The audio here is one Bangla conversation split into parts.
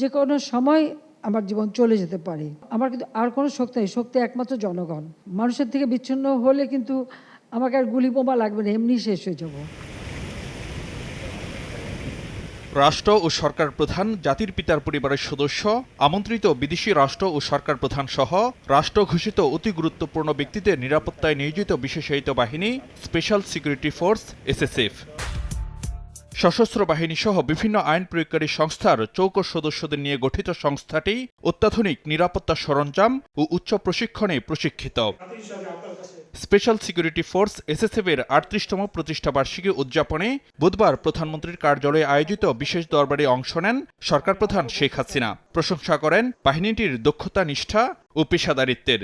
যে কোনো সময় আমার জীবন চলে যেতে পারে। আমার কিন্তু আর কোনো শক্তি নেই, শক্তি একমাত্র জনগণ। মানুষের থেকে বিচ্ছিন্ন হলে কিন্তু আমাকে আর গুলি বোমা লাগবে না, এমনি শেষ হয়ে যাব। রাষ্ট্র ও সরকার প্রধান, জাতির পিতার পরিবারের সদস্য, আমন্ত্রিত বিদেশি রাষ্ট্র ও সরকার প্রধান সহ রাষ্ট্র ঘোষিত অতি গুরুত্বপূর্ণ ব্যক্তিদের নিরাপত্তায় নিয়োজিত বিশেষায়িত বাহিনী স্পেশাল সিকিউরিটি ফোর্স এসএসএফ সশস্ত্র বাহিনী সহ বিভিন্ন আইন প্রয়োগকারী সংস্থার চৌকস সদস্যদের নিয়ে গঠিত সংস্থাটি অত্যাধুনিক নিরাপত্তা সরঞ্জাম ও উচ্চ প্রশিক্ষণে প্রশিক্ষিত। স্পেশাল সিকিউরিটি ফোর্স এসএসএফ এর আটত্রিশতম প্রতিষ্ঠা বার্ষিকী উদযাপনে বুধবার প্রধানমন্ত্রীর কার্যালয়ে আয়োজিত বিশেষ দরবারে অংশ নেন সরকার প্রধান শেখ হাসিনা। প্রশংসা করেন বাহিনীটির দক্ষতা, নিষ্ঠা ও পেশাদারিত্বের।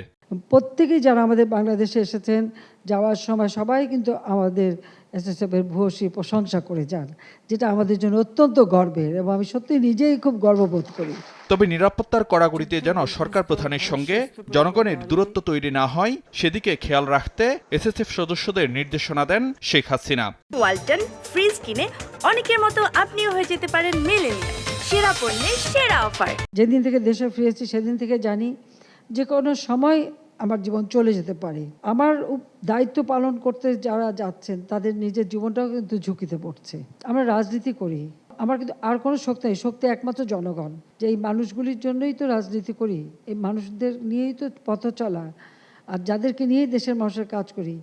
প্রত্যেকেই যারা আমাদের বাংলাদেশে এসেছেন, যাওয়ার সময় সবাই কিন্তু আমাদের এসএসএফের ভূয়সী প্রশংসা করে যান যেটা আমাদের জন্য অত্যন্ত গর্বের এবং আমি সত্যি নিজেই খুব গর্ববোধ করি। তবে নিরাপত্তার কড়াকড়িতে যেন সরকার প্রধানের সঙ্গে জনগণের দূরত্ব তৈরি না হয় সেদিকে খেয়াল রাখতে এসএসএফ সদস্যদের নির্দেশনা দেন শেখ হাসিনা। ওয়ালটন ফ্রিজ কিনে অনেকের মতো আপনিও হয়ে যেতে পারেন মেলেনিয়া সেরা পণ্যের সেরা অফার। যেদিন থেকে দেশে ফিরেছি সেদিন থেকে জানি যে কোনো সময় আমার জীবন চলে যেতে পারে। আমার দায়িত্ব পালন করতে যারা যাচ্ছেন, তাদের নিজের জীবনটাও কিন্তু ঝুঁকিতে পড়ছে। আমরা রাজনীতি করি। আমার কিন্তু আর কোনো শক্তি নেই। শক্তি একমাত্র জনগণ। যে এই মানুষগুলির জন্যই তো রাজনীতি করি। এই মানুষদের নিয়েই তো পথ চলা। আর যাদেরকে নিয়েই দেশের মানুষের কাজ করি,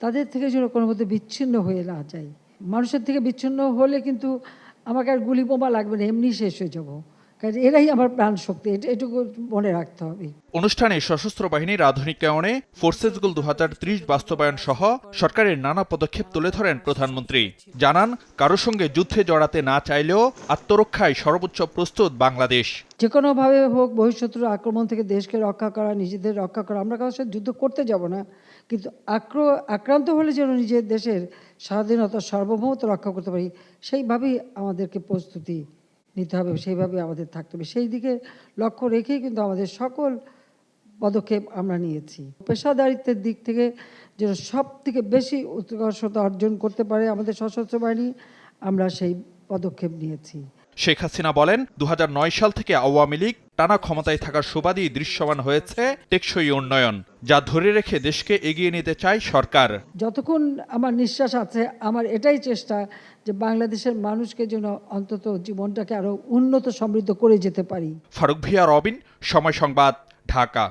তাদের থেকে যেন কোনো মধ্যে বিচ্ছিন্ন হয়ে না যায় মানুষের থেকে বিচ্ছিন্ন হলে কিন্তু আমাকে আর গুলি বোমা লাগবে না। এমনি শেষ হয়ে যাব। কারণ এরাই আমার প্রাণ শক্তি এটা এটুকু মনে রাখতে হবে। অনুষ্ঠানে সশস্ত্র বাহিনীর আধুনিকায়নে ফোর্সেস গোল দু হাজার ত্রিশ বাস্তবায়ন সহ সরকারের নানা পদক্ষেপ তুলে ধরেন প্রধানমন্ত্রী। জানান কারও সঙ্গে যুদ্ধে জড়াতে না চাইলেও আত্মরক্ষায় সর্বোচ্চ প্রস্তুত বাংলাদেশ। যে কোনোভাবে হোক বহিঃশত্রুর আক্রমণ থেকে দেশকে রক্ষা করা নিজেদের রক্ষা করা আমরা কারোর সাথে যুদ্ধ করতে যাব না। কিন্তু আক্র আক্রান্ত হলে যেন নিজের দেশের স্বাধীনতা সার্বভৌমত্ব রক্ষা করতে পারি সেইভাবেই আমাদেরকে প্রস্তুতি নিতে হবে সেইভাবে আমাদের থাকতে হবে। সেই দিকে লক্ষ্য রেখেই কিন্তু আমাদের সকল পদক্ষেপ আমরা নিয়েছি। পেশাদারিত্বের দিক থেকে যেন সব থেকে বেশি উৎকর্ষতা অর্জন করতে পারে আমাদের সশস্ত্র বাহিনী, আমরা সেই পদক্ষেপ নিয়েছি। শেখ হাসিনা বলেন দু হাজার নয় সাল থেকে আওয়ামী লীগ টানা ক্ষমতায় থাকার সুবাদই দৃশ্যমান হয়েছে টেকসই উন্নয়ন। যা ধরে রেখে দেশকে এগিয়ে নিতে চায় সরকার। যতক্ষণ আমার নিঃশ্বাস আছে আমার এটাই চেষ্টা যে বাংলাদেশের মানুষকে যেন অন্তত জীবনটাকে আরও উন্নত সমৃদ্ধ করে যেতে পারি। ফারুক ভিয়া রবিন সময় সংবাদ ঢাকা।